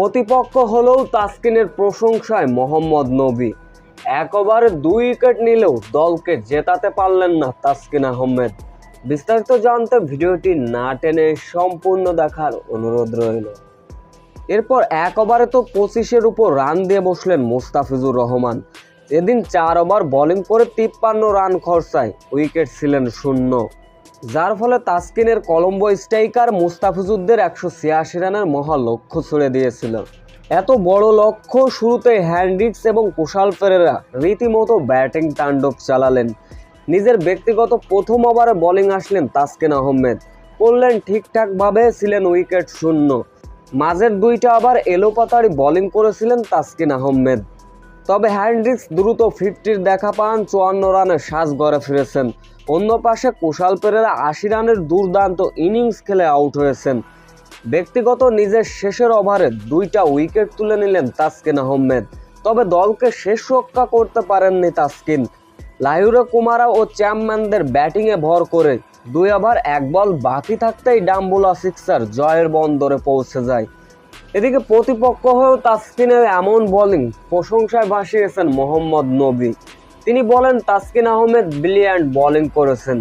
প্রতিপক্ষ হলেও তাসকিনের প্রশংসায় মোহাম্মদ নবী। এক ওভারে দুই উইকেট নিলেও দলকে জেতাতে পারলেন না তাসকিন আহমেদ। বিস্তারিত জানতে ভিডিওটি না টেনে সম্পূর্ণ দেখার অনুরোধ রইল। এরপর এক ওভারে তো পঁচিশের উপর রান দিয়ে বসলেন মুস্তাফিজুর রহমান। এদিন চার ওভার বোলিং করে তিপ্পান্ন রান খরচায় উইকেট ছিলেন শূন্য। যার ফলে তাসকিনের কলম্বো স্ট্রাইকার মুস্তাফিজুদ্দের একশো ছিয়াশি রানের মহা লক্ষ্য ছুড়ে দিয়েছিল। এত বড় লক্ষ্য শুরুতে হ্যান্ড্রিক্স এবং কুশাল ফেরেরা রীতিমতো ব্যাটিং তাণ্ডব চালালেন। নিজের ব্যক্তিগত প্রথম ওভারে বোলিং আসলেন তাসকিন আহমেদ। করলেন ঠিকঠাকভাবে, ছিলেন উইকেট শূন্য। মাঝের দুইটা আবার এলোপাতাড়ি বোলিং করেছিলেন তাসকিন আহমেদ। তবে হ্যান্ড্রিক্স দ্রুত ফিফটির দেখা পান, চুয়ান্ন রানে সাজ গড়ে ফিরেছেন। অন্য পাশে কুশাল পেরেরা আশি রানের দুর্দান্ত ইনিংস খেলে আউট হয়েছেন। ব্যক্তিগত নিজের শেষের ওভারে দুইটা উইকেট তুলে নিলেন তাসকিন আহমেদ। তবে দলকে শেষ রক্ষা করতে পারেননি তাসকিন। লাহিরে কুমারা ও চ্যাম্পম্যানদের ব্যাটিংয়ে ভর করে দুই ওভার এক বল বাকি থাকতেই ডাম্বুলা সিক্সার জয়ের বন্দরে পৌঁছে যায়। এদিকে প্রতিপক্ষ হয়েও তাসকিনের এমন বোলিং প্রশংসায় ভাসিয়েছেন মোহাম্মদ নবী। তিনি বলেন, তাসকিন আহমেদ ব্রিলিয়ান্ট বোলিং করেছেন।